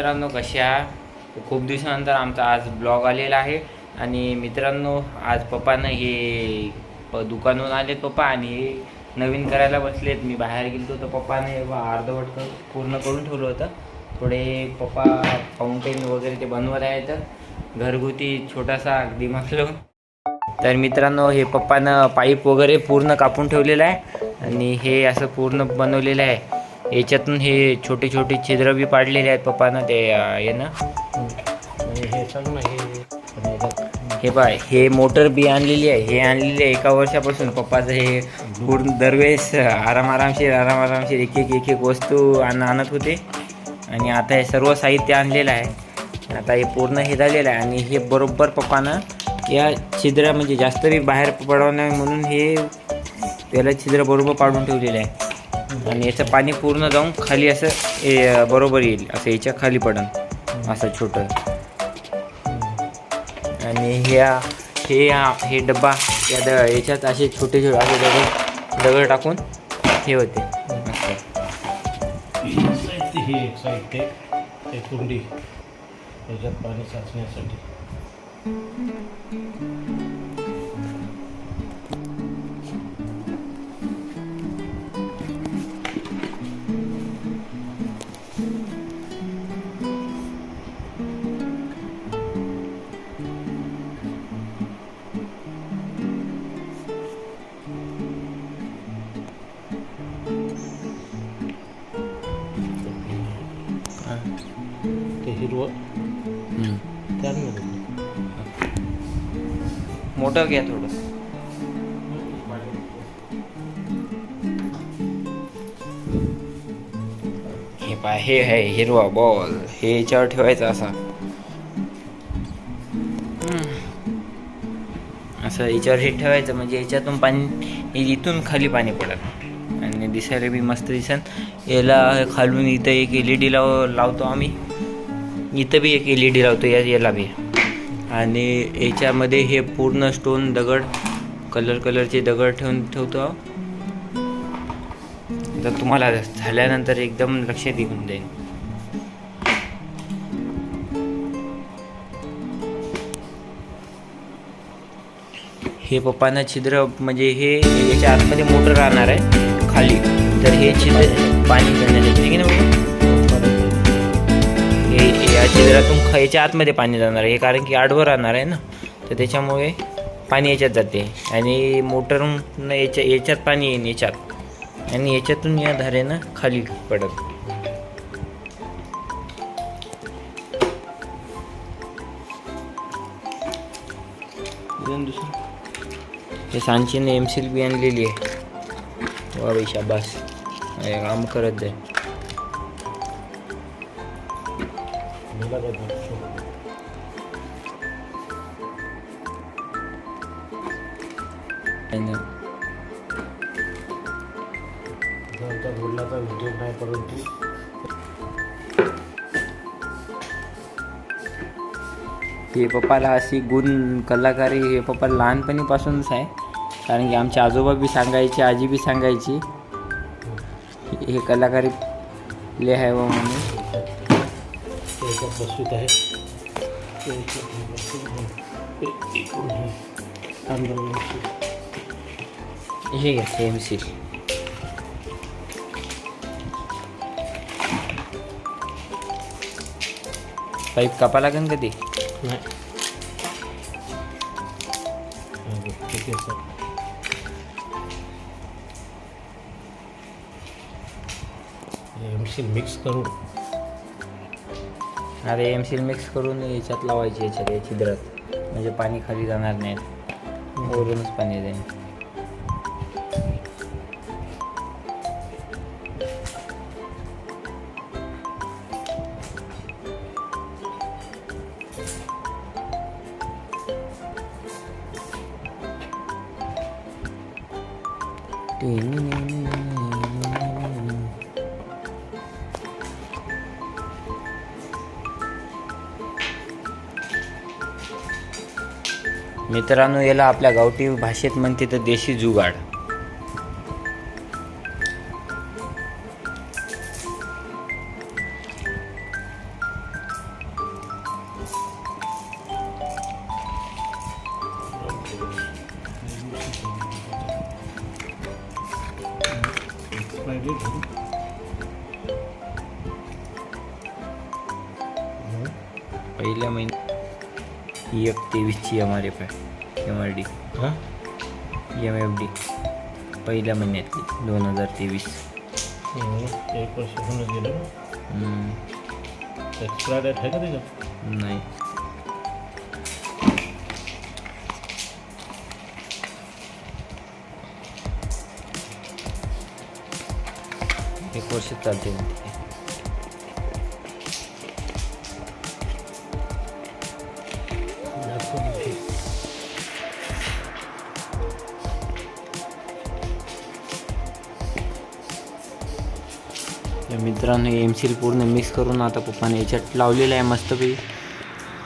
मित्रांनो कशा खूप दिवसानंतर आमचा आज ब्लॉग आलेला आहे. आणि मित्रांनो आज पप्पानं हे प दुकानहून आलेत पप्पा आणि हे नवीन करायला बसलेत. मी बाहेर गेलो तर पप्पाने अर्धवट पूर्ण करून ठेवलं होतं. थोडे पप्पा फाउंटेन वगैरे ते बनवत आहेत. घरगुती छोटासा अगदी म्हटलं तर मित्रांनो हे पप्पानं पाईप वगैरे पूर्ण कापून ठेवलेलं आहे. आणि हे असं पूर्ण बनवलेलं आहे. याच्यातून हे छोटे छोटे छिद्र बी पाडलेले आहेत पप्पानं ते अं, हे ना आणि हे हे हे हे मोटर बी आणलेली आहे हे आणलेली आहे एका वर्षापासून. पप्पाचं हे पूर्ण दरवेळेस आराम आरामशीर आराम आरामशीर एक एक एक एक वस्तू आण आणत होते. आणि आता हे सर्व साहित्य आणलेलं आहे. आता हे पूर्ण हे झालेलं आहे. आणि हे बरोबर पप्पानं या छिद्र म्हणजे जास्त बी बाहेर पडवू नये म्हणून हे त्याला छिद्र बरोबर पाडून ठेवलेलं आहे. आणि याचं पाणी पूर्ण जाऊन खाली असं बरोबर येईल. असं याच्या खाली पडन. असं छोटं. आणि ह्या हे हे डब्बा या द याच्यात असे छोटे छोटे असे दगड दगड टाकून हे होते. ही एक साहित्य कुंडी याच्यात पाणी साचण्यासाठी. हिरवं. त्यामध्ये मोठं घ्या थोडं. हे पाय हे आहे हिरवा बॉल. हे याच्यावर ठेवायचा असा. असं याच्यावर हे ठेवायचं म्हणजे याच्यातून पाणी इथून खाली पाणी पडत. आणि दिसायला बी मस्त दिसन. याला खालून इथं एक एल ई डी लाव लावतो आम्ही. इथं बी एक एल ई डी लावतो या याला बी. आणि याच्यामध्ये हे पूर्ण स्टोन दगड कलर कलरचे दगड ठेवून ठेवतो तर तुम्हाला झाल्यानंतर एकदम लक्षात येऊन जाईल हे पप्पांना छिद्र म्हणजे हे याच्या आतमध्ये मोटर राहणार आहे खाली. तर हे छिद्र पाणी करण्यासाठी की आहे ना या छिद्रातून ख- याच्या आतमध्ये पाणी जाणार आहे. कारण की आडवं राहणार आहे ना. तर त्याच्यामुळे पाणी याच्यात जाते. आणि मोटरून याच्या याच्यात पाणी येईन याच्यात. आणि याच्यातून या धारेनं खाली पडत. दुसरं? हे सांचीने एम सील बी आणलेली आहे. वा बाई शाबास. हे काम करत जाय. मला उद्योग नाही परंतु हे पप्पाला अशी गुण कलाकारी हे पप्पा लहानपणीपासूनच आहे. कारण की आमचे आजोबा बी सांगायचे आजी बी सांगायची हे कलाकारी ले आहे म्हणून. ते याच्यात बसवीत आहे ते याच्यात हे बसवीत आहे. ते इकडून हे तांदूळ बसवीत. हे घ्या हे सील पाईप कापा लागेल कधी नाही। हा बघ, ठीक आहे सर। एम सी मिक्स करून अरे एम सील मिक्स करून याच्यात लावायचे याच्यात या छिद्रात. म्हणजे पाणी खाली जाणार नाही. वरूनच पाणी जाईल मित्रांनो याला आपल्या गावठी भाषेत म्हणते तर देशी जुगाड. पहिल्या महिन्यातली दोन हजार तेवीस. एक वर्ष होऊन गेलं. ना एक्सपायर डेट आहे का त्याच्यात? नाही. एक वर्ष चालते मित्रांनो एम सील पूर्ण मिक्स करून आता पप्पाने याच्यात लावलेलं आहे मस्तपैकी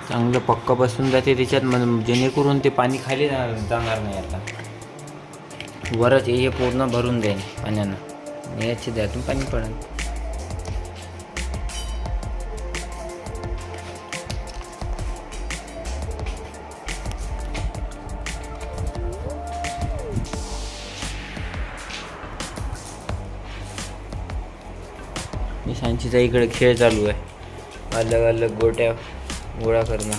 चांगलं पक्क बसून जाते त्याच्यात मग जेणेकरून ते पाणी खाली जाणार जाणार नाही आता. वरच हे पूर्ण भरून जाईल पाण्यानं. आणि याच्या द्यातून पाणी पडेल. निशांचीचा इकडे खेळ चालू आहे. अलग अलग गोट्या गोळा करणं.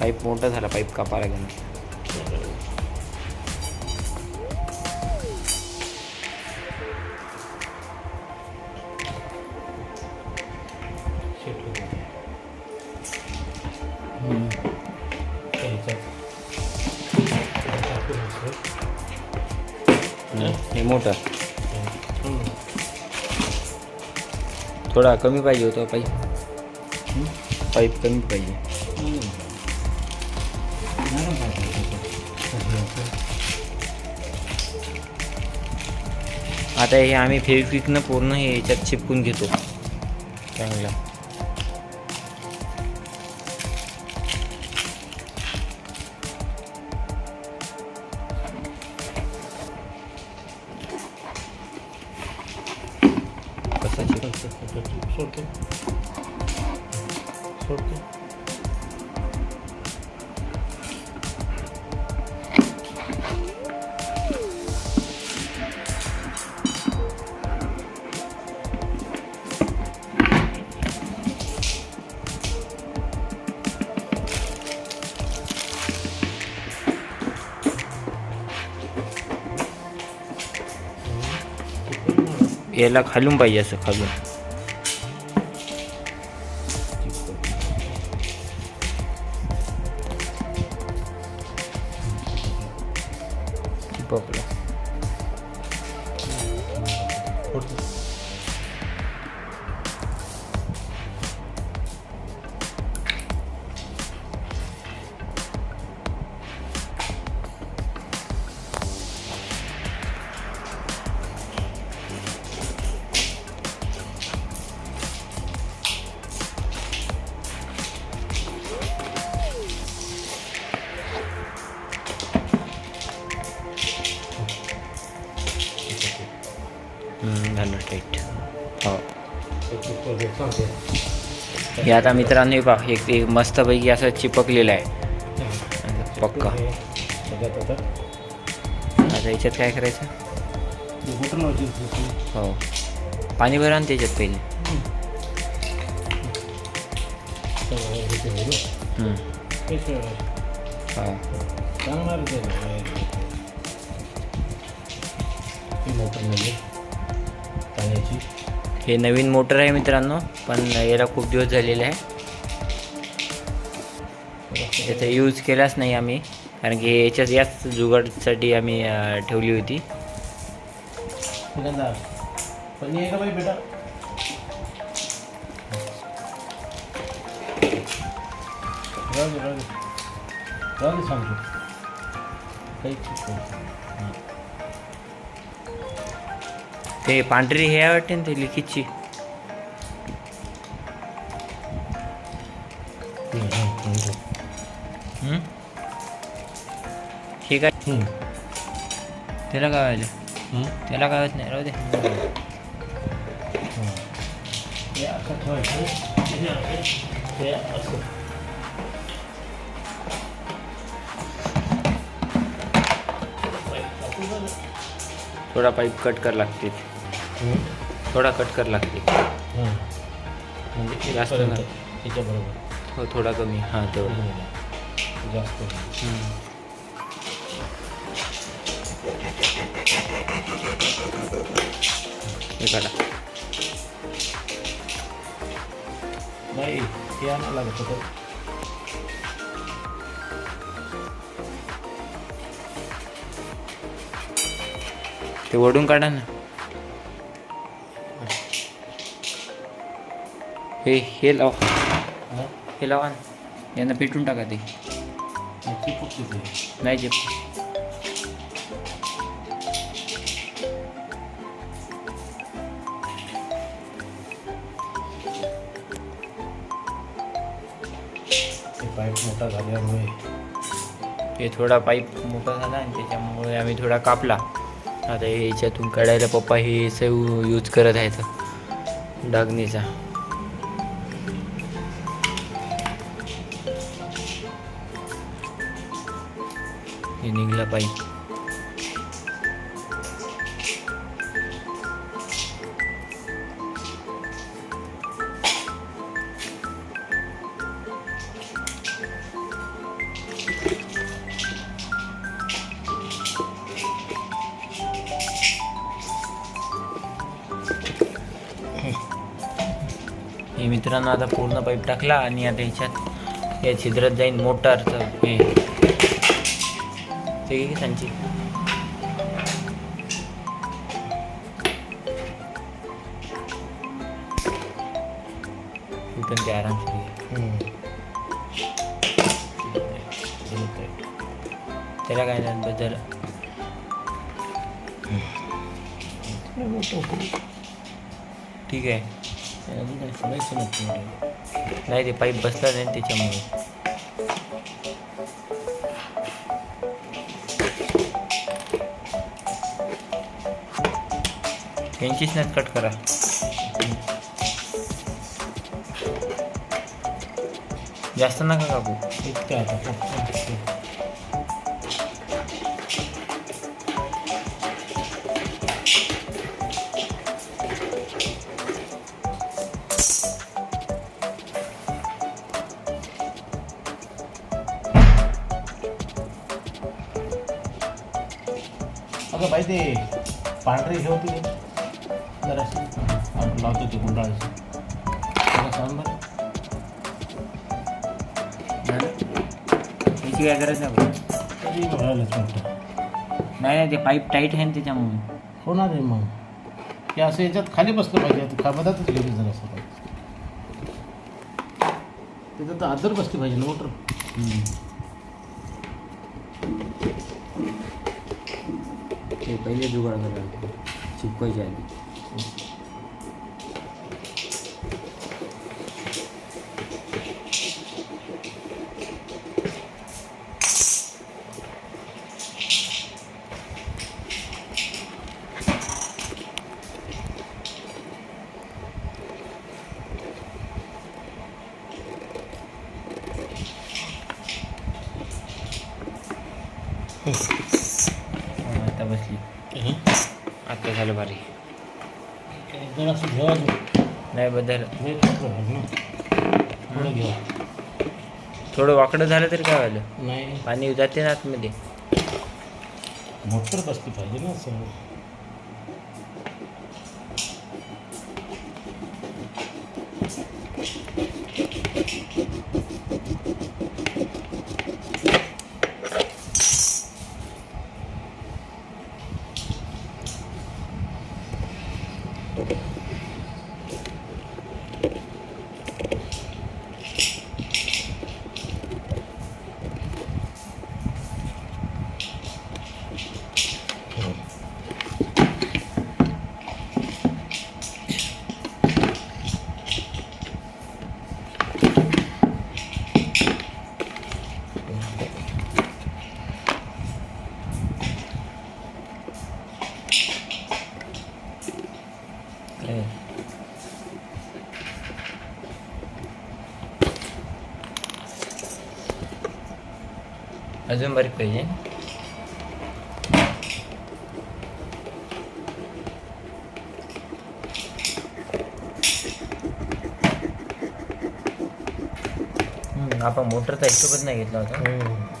पाईप मोठा झाला पाईप कापा लागेल. Shit मोठा. थोडा कमी पाहिजे होता पाईप पाईप कमी पाहिजे. आता हे आम्ही फेविक्विकनं पूर्ण हे याच्यात चिपकून घेतो. चांगला. याला खालून पाहिजे असं खालून. हे आता मित्रांनो हे पहा एक ते मस्तपैकी असं चिपकलेलं आहे. पक्का. आता याच्यात काय करायचं? हो. पाणी भरा ना त्याच्यात पहिले. हो. पाण्याची. हे नवीन मोटर आहे मित्रांनो पण याला खूप दिवस झालेले आहे. याचा यूज केलाच नाही आम्ही कारण की याच्यात याच जुगाडसाठी आम्ही ठेवली होती. काही ते पांढरी हे वाटते ना ते लिखीची ठीक आहे त्याला काय व्हायचं त्याला काय होत नाही राहू दे. थोडा पाईप कट कर लागते थोडा कट कर लागते. म्हणजे जास्त नाही. याच्याबरोबर हो थोडा कमी. हां तेवढं. जास्त. हे काढा. नाही हे आणावं लागत होतं ते वडून काढा ना. हे हे लाव. हे लावा ना यांना पेटून टाका ते. नाही जे पाईप मोठा झाल्यामुळे हे थोडा पाईप मोठा झाला आणि त्याच्यामुळे आम्ही थोडा कापला. आता याच्यातून काढायला पप्पा हे सेव यूज करत आहेत. डागणीचा. हे निघला पाईप हे मित्रांनो आता पूर्ण पाईप टाकला आणि आता ह्याच्यात या छिद्रात जाईन मोटारचं. हे. ते घे सांची पण ते आरामशीर घे. त्याला काय नाही बदल. लय ठीक आहे. ते नाही ते पाईप बसला नाही त्याच्यामुळे. यांचीच कट करा. जास्त नका कापू. इतकं आता अगं बाई ते पांढरे हे होते ते जराशी आपण लावतो ते गुंडाळाची. त्याला सांग बरं. झालं याची काय गरज नाही. तरी नाही नाही ते पाईप टाईट आहे ना त्याच्यामुळे. होणार आहे मग. हे असं याच्यात खाली बसलं पाहिजे आता खाबदातच गेली जर असं. त्याच्यात आदर बसली पाहिजे ना मोटर. ते पहिले जुगाड करायला चिपकायच्या आधी. जर असं घ्यावा नाही बदल थोडं घ्या थोडं वाकडं झालं तरी काय व्हायलं नाही पाणी जाते ना आतमध्ये मोटर बसली पाहिजे ना असं अजून बारीक पाहिजे. आपण मोटरचा हिशोबच नाही घेतला होता. हो.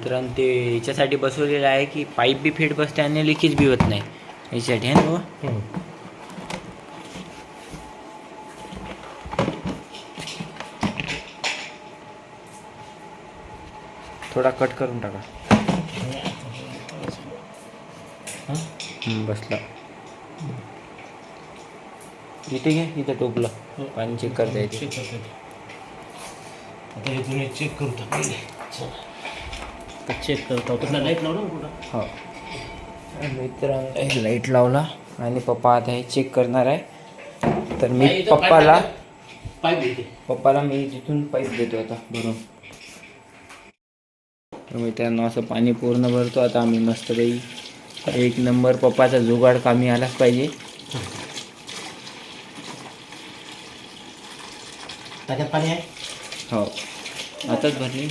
मित्रांनो ते याच्यासाठी बसवलेलं आहे की पाईप बी फिट बसते आणि लिकेज बी होत नाही. याच्यासाठी आहे ना बाबा. थोडा कट करून टाका. हा? हम्म, बसला. इथे घे इथं टोपलं. पाणी चेक करता येते. चेक करता येते. आता हे तुम्ही चेक करून टाकले चला चेक करता होता लाइट लावला ना कुठं? हो. मित्रांनो लाइट लावला आणि पप्पा आता हे चेक करणार आहे. तर मी नाही, इथं pipe पप्पाला. पाईप येते पप्पाला मी तिथून पाईप देतो आता भरून. तर मित्रांनो असं पाणी पूर्ण भरतो. आता आम्ही मस्त काही एक नंबर पप्पाचा जुगाड कामी आलाच पाहिजे. त्याच्यात पाणी आहे? हो. आताच भरली.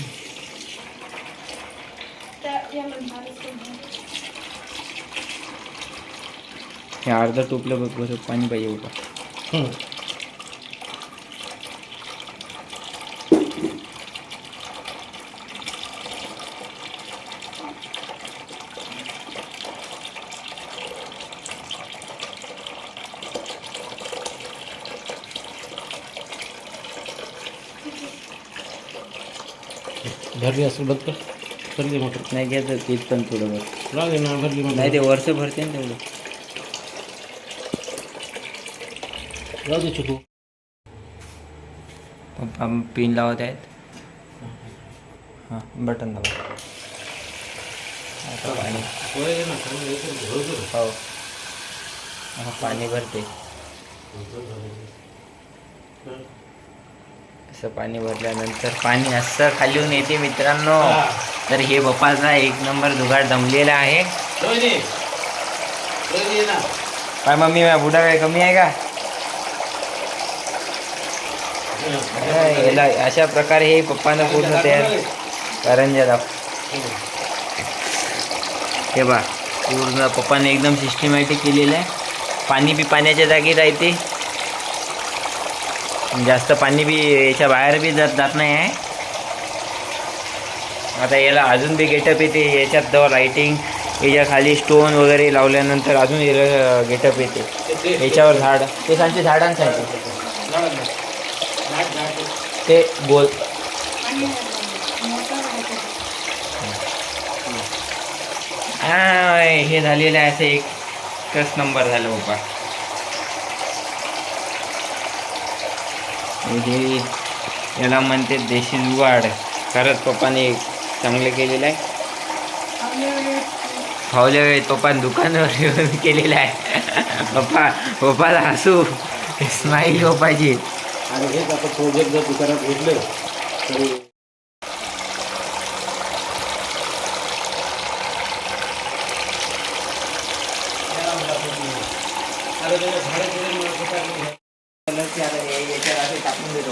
हे अर्धा टोपलं बघ बस पाणी पाहिजे होता. धरली भरली असेल बघ भरली मोटर नाही घ्यायचं तेच पण थोडं बघ राहू दे ना भरली मोटर नाही ते वर्ष भरते ना तेवढं. राहू दे चुकू पप्पा पिन लावत आहेत. हां बटन दाबा. आता पाणी. होय ना चांगलं भरू. हो. हा, पाणी भरते. असं पाणी भरल्यानंतर पाणी असं खालीहून येते मित्रांनो. हा. तर हे पप्पाचा एक नंबर जुगाड जमलेला आहे. काय मम्मी बुडा काय कमी आहे का? याला अशा प्रकारे हे पप्पानं पूर्ण तयार करंजा दाब हे बा पूर्ण पप्पाने एकदम सिस्टमॅटिक केलेलं आहे. पाणी बी पाण्याच्या जागी राहते. जास्त पाणी बी याच्या बाहेर बी जात जात नाही आहे. आता याला अजून बी गेटअप येते याच्यात जवळ लाईटिंग याच्या खाली स्टोन वगैरे लावल्यानंतर अजून याला गेटअप येते. याच्यावर झाड ते सांगते झाडांसाठी. ते बोल. हां हे झालेलं आहे असं एकच नंबर झालं बाबा. हे याला म्हणते देशी वाढ. खरंच पप्पाने चांगलं केलेलं आहे. फावल्या वेळेत. पप्पाने दुकानावर येऊन केलेलं आहे. पप्पा पप्पाला हसू. स्माईल पप्पाची. आणि हेच आता प्रोजेक्ट जर दुकानात घेतलं तरी टाकून देतो.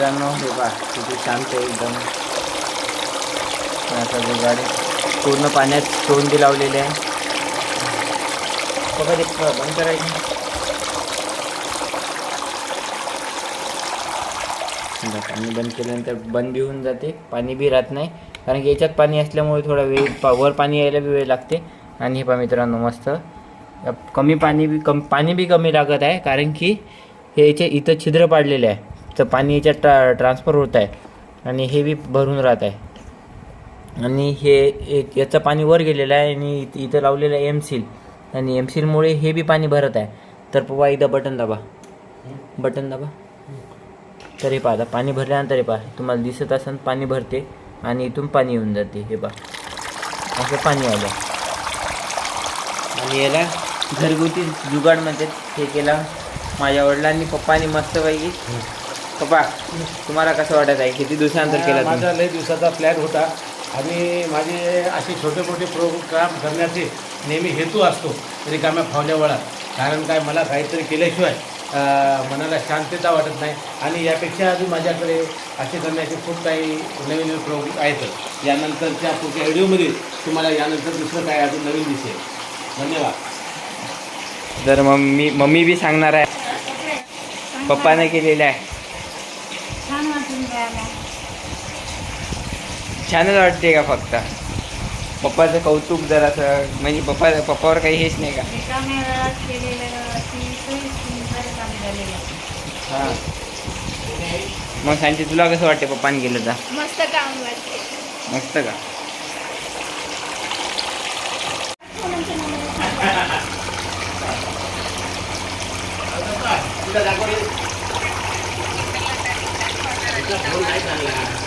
मित्रांनो हे पहा किती शांत आहे एकदम. आता जो गाडी पूर्ण पाण्यात तोंडी लावलेले आहे. बघा ते बंद करायचं. पाणी बंद केल्यानंतर बंद बी होऊन जाते. पाणी बी राहत नाही. कारण की याच्यात पाणी असल्यामुळे थोडा वेळ पा- वर पाणी यायला बी वेळ लागते. आणि हे पा मित्रांनो मस्त. कमी पाणी बी कम पाणी बी कमी लागत आहे. कारण की हे याचे इथं छिद्र पाडलेले आहे. तर पाणी याच्यात ट्रा ट्रान्सफर होत आहे. आणि हे बी भरून राहत आहे. आणि हे एक- याचं पाणी वर गेलेलं आहे आणि इथं- इथं लावलेलं आहे एम सील आणि एम सीलमुळे हे बी पाणी भरत आहे. तर पप्पा एकदा बटन दाबा. बटन दाबा. तर हे पहा आता पाणी भरल्यानंतर हे पहा तुम्हाला दिसत असेल पाणी भरते आणि इथून पाणी येऊन जाते. हे पहा. असं पाणी आलं. आणि याला घरगुती जुगाड म्हणतात. हे केला माझ्या वडिलांनी. पप्पानी मस्तपैकी पप्पा तुम्हाला कसं वाटत आहे? किती दिवसानंतर केला तुम्ही? माझा लय दिवसाचा प्लॅन होता. आणि माझे असे छोटे मोठे प्रोग्राम करण्याचे नेहमी हेतू असतो रिकाम्या फावल्या वळात. कारण काय मला काहीतरी केल्याशिवाय अं, मनाला शांतता वाटत नाही. आणि यापेक्षा अजून माझ्याकडे असे करण्याचे खूप काही नवीन नवीन प्रोग्राम आहेत. यानंतरच्या पुढच्या व्हिडिओमध्ये तुम्हाला यानंतर दुसरं काय अजून नवीन दिसेल. धन्यवाद. तर मम्मी मम्मी बी सांगणार आहे. पप्पाने केलेलं आहे. छानच वाटते का फक्त? पप्पाचं कौतुक जरासं म्हणजे पप्पा पप्पावर काही हेच नाही का? रिकाम्या वेळात केलेलं अतिशय सुंदर काम झालेलं आहे. हां. मग सांगते तुला कसं वाटते पप्पाने केलं तर? मस्त काम वाटते मस्त का? तुला दाखवले? फोन नाही चालला हे कुठं?